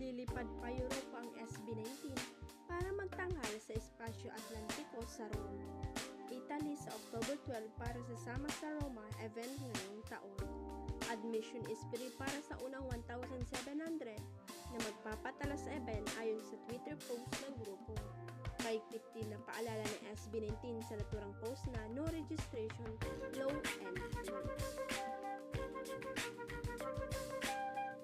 Lilipad pa Europa ang SB-19 para magtanghal sa Espasyo Atlantiko sa Rome, Italy sa October 12 para sasama sa Roma event ngayong taon. Admission is free para sa unang 1,700 na magpapatala sa event ayon sa Twitter post ng grupo. May clip din na paalala ng SB19 sa naturang post na no registration, low entry.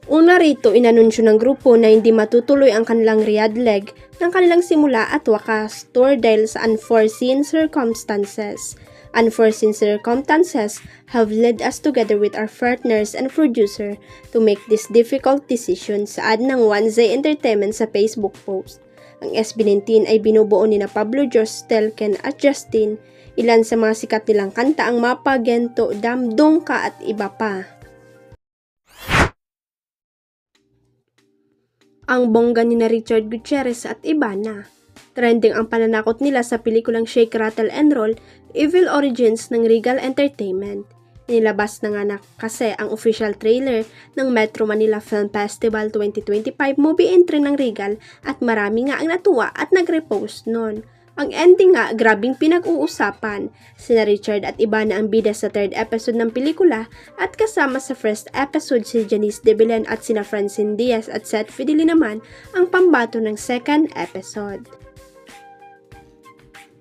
Una rito, inanunsyo ng grupo na hindi matutuloy ang kanilang Riyadh leg ng kanilang simula at wakas tour dahil sa unforeseen circumstances. Unforeseen circumstances have led us together with our partners and producer to make this difficult decision sa ad ng Wanzai Entertainment sa Facebook post. Ang SB19 ay binubuo ni na Pablo Jos, Telken at Justin. Ilan sa mga sikat nilang kanta ang Mapa, Gento, Damdong Ka at iba pa. Ang bongga ni na Richard Gutierrez at iba na. Trending ang pananakot nila sa pelikulang Shake, Rattle and Roll, Evil Origins ng Regal Entertainment. Nilabas na nga na kasi ang official trailer ng Metro Manila Film Festival 2025 movie entry ng Regal at marami nga ang natuwa at nag-repost nun. Ang ending nga, grabing pinag-uusapan. Sina Richard at iba na ang bida sa third episode ng pelikula at kasama sa first episode si Janice De Belen at sina Francine Diaz at Seth Fideli naman ang pambato ng second episode.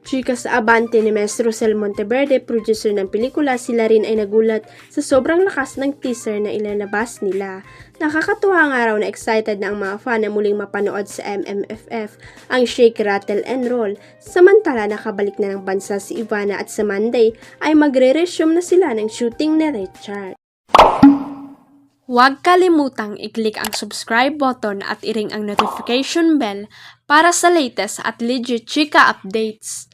Chika sa Abante ni Maestro Rosel Monteverde, producer ng pelikula, sila rin ay nagulat sa sobrang lakas ng teaser na ilalabas nila. Nakakatuwa nga raw na excited na ang mga fan na muling mapanood sa MMFF ang Shake, Rattle and Roll. Samantala nakabalik na ng bansa si Ivana at sa Monday ay magre-resume na sila ng shooting ni Richard. Huwag kalimutang i-click ang subscribe button at i-ring ang notification bell para sa latest at legit chika updates.